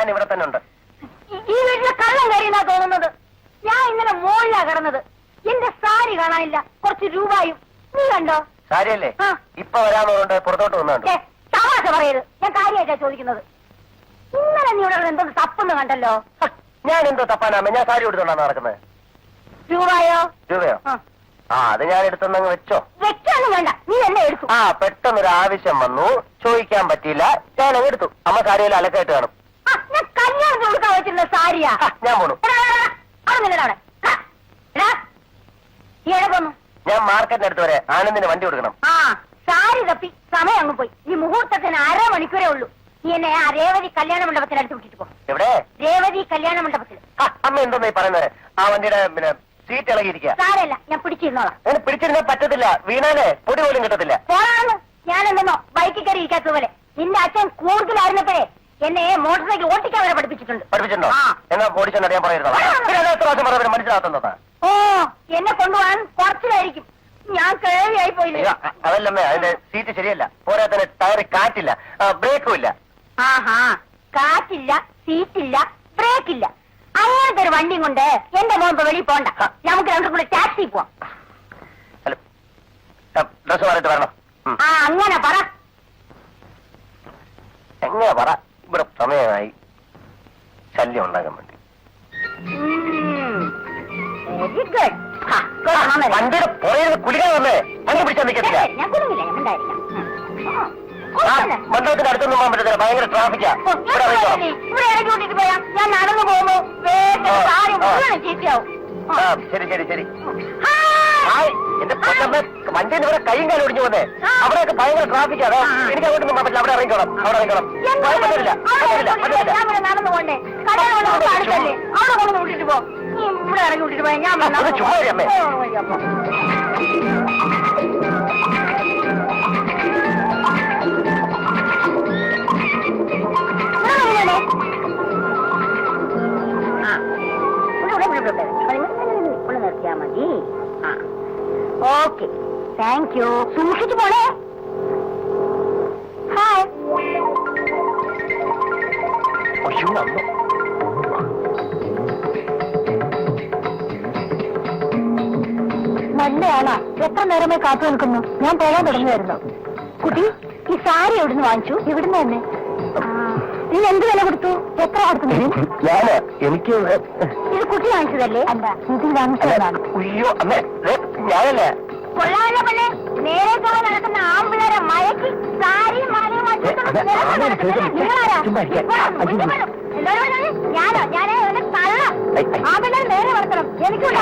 ഞാൻ ഇവിടെ തന്നെ ഉണ്ട് ഈ- വീട്ടിലെ കള്ളം കഴിയുന്നാ തോന്നുന്നത്? ഞാൻ ഇങ്ങനെ മോളിലാ കിടന്നത്. എന്റെ സാരി കാണാനില്ല. കുറച്ച് രൂപയും. നീ കണ്ടോ? സാരിയല്ലേ? ആ. ഇപ്പൊ വരാമോണ്ട് പുറത്തോട്ട് വന്നുണ്ട്? ഏ, തമാശ പറയരുത്. ഞാൻ കാര്യമായിട്ടാ ചോദിക്കുന്നത്. ഇന്നലെ നീ ഇവിടെ എന്തോ തപ്പെന്ന് കണ്ടല്ലോ? ഞാൻ എന്തോ തപ്പാനാമ? ഞാൻ സാരി എടുത്തോണ്ടാണ് നടക്കുന്നത്. രൂപയോ? രൂപയോ? ആ. ആ അത് ഞാൻ എടുത്തൊന്നങ്ങ് വെച്ചോ. വെച്ചൊന്നും വേണ്ട. നീ എന്നെ എടുത്തു. ആ പെട്ടെന്നൊരു ആവശ്യം വന്നു. ചോദിക്കാൻ പറ്റിയില്ല. ഞാൻ എടുത്തു. അമ്മ സാരിയിൽ അലക്കായിട്ട് കാണും. ഞാൻ കല്യാണത്തിന് കൊടുക്കാൻ വെച്ചിരുന്ന സാരിയാ. ഞാൻ പോണു. അവിടെ നിന്നെടാ എടാ, നീ എവിടെ പോന്നു? ഞാൻ മാർക്കറ്റിന് അടുത്ത് വരെ ആനന്ദിന് വണ്ടി കൊടുക്കണം. ആ സാരി തപ്പി സമയം അങ്ങ് പോയി. ഈ മുഹൂർത്തത്തിന് അരമണിക്കൂറേ ഉള്ളൂ. നീ എന്നെ ആ രേവതി കല്യാണ മണ്ഡപത്തിൽ അടുത്ത് വിട്ടിട്ട് പോ. എവിടെ? രേവതി കല്യാണ മണ്ഡപത്തിൽ. ആ, അമ്മ എന്തോന്നാ ഈ പറയുന്നത്? ആ വണ്ടിയുടെ പിന്നെ സീറ്റ് ഇളകിയിരിക്കുക സാരല്ല ഞാൻ പിടിച്ചിരുന്നോളാം. അതിന് പിടിച്ചിരുന്നാ പറ്റത്തില്ല. വീണാലേ പൊടി പോലും കിട്ടത്തില്ല. ഞാൻ എന്തെന്നോ ബൈക്കിൽ കയറി ഇരിക്കാത്തത് പോലെ നിന്റെ അച്ഛൻ കൂടുതലായിരുന്നപ്പോഴേ എന്നെ മോട്ടോർ സൈക്കിൾ ഓടിക്കാൻ വരെ പഠിപ്പിച്ചിട്ടുണ്ട്. പഠിപ്പിച്ചിട്ടുണ്ടോ? ആ. എന്നാ ഓടിച്ചെന്ന് അറിയാൻ പറയുന്നത്. എത്ര പ്രാവശ്യം പറഞ്ഞാലും മനസ്സിലാകുന്നതാ? ഓ എന്നെ കൊണ്ടുപോകാൻ കുറച്ചിലായിരിക്കും. ഞാൻ കേറിയായി പോയില്ലേ? അയ്യോ, അ- അതല്ലമ്മേ അതിന്റെ സീറ്റ് ശരിയല്ല. പോരാത്തന്നെ ടയർ കാറ്റില്ല. ആ, ബ്രേക്കും ഇല്ല. ആഹാ കാറ്റില്ല സീറ്റില്ല ബ്രേക്ക് ഇല്ല. അങ്ങനത്തെ ഒരു വണ്ടിയും കൊണ്ട് എന്റെ മോൻ ഇപ്പൊ വെളിയിൽ പോണ്ട. നമുക്ക് രണ്ടും കൂടെ ടാക്സി പോവാം. ഹലോ ഡ്രസ് മാറിയിട്ട് വരണം. ഉം. ആ അങ്ങനെ പറ എങ്ങനെയാ പറ ഇവിടെ സമയമായി ശല്യം ഉണ്ടാകാൻ വേണ്ടി. വെരി ഗുഡ് വണ്ടിയുടെ പുറയിൽ കുലിക്കാൻ വന്നേ. വണ്ടി പിടിച്ചാൽ നിൽക്കത്തില്ല ഞാൻ കുടുങ്ങില്ല ഞാൻ ഉണ്ടായിരിക്കാം മണ്ഡലത്തിന്റെ അടുത്തൊന്നും പോകാൻ പറ്റത്തില്ല. ഭയങ്കര ട്രാഫിക്കാ ഇവിടെ ഇറങ്ങിക്കോ. ഇവിടെ ഇടയ്ക്ക് കൂട്ടിട്ട് പോയാ. ഞാൻ നടന്നു പോകുമ്പോ ചീത്തയാവും ശരി ശരി ശരി. എന്റെ വണ്ടിയിൽ ഇവിടെ കൈയും കാലും ഒടിഞ്ഞു പോന്നെ അവിടെയൊക്കെ ഭയങ്കര ട്രാഫിക്കാ. എനിക്ക് അങ്ങോട്ട് പോകാൻ പറ്റില്ല. അവിടെ ഇറങ്ങിക്കോളാം. അവിടെ ഇറങ്ങിക്കോളാം. നടന്നു പോണ്ടേ നമുക്ക് അടുത്തല്ലേ അവിടെ കൊണ്ട് വിട്ടിട്ട് പോ ഇവിടെ ഇറങ്ങി വിട്ടിട്ട് പോയാ ഞാൻ ആ, ഒന്ന് ചുമ്മാ ഇരി അമ്മേ. അമ്മ. നല്ലയാളാ എത്ര നേരമായി കാത്തു നിൽക്കുന്നു? ഞാൻ പോകാൻ തുടങ്ങിയായിരുന്നു. കുട്ടി ഈ സാരി എവിടുന്ന് വാങ്ങിച്ചു? ഇവിടുന്ന് തന്നെ? നീ എന്ത് വില കൊടുത്തു? എത്ര കൊടുത്തു ഞാൻ എനിക്ക് ഇത് കുട്ടി വാങ്ങിച്ചതല്ലേ? അല്ല. ഇത് വാങ്ങിച്ചതാണ് അയ്യോ അമ്മേ ഞാനല്ലേ? കൊള്ളാമല്ലോ പെണ്ണെ നേരെ പോലെ നടക്കുന്ന ആമ്പിളരെ മയക്കി സാരിയും മാലയും വാങ്ങിച്ചിട്ട് ഞാനോ ഞാനേ ഒരു തള്ള. ആ പിള്ളേർ നേരെ വളർത്തണം എനിക്കുണ്ട്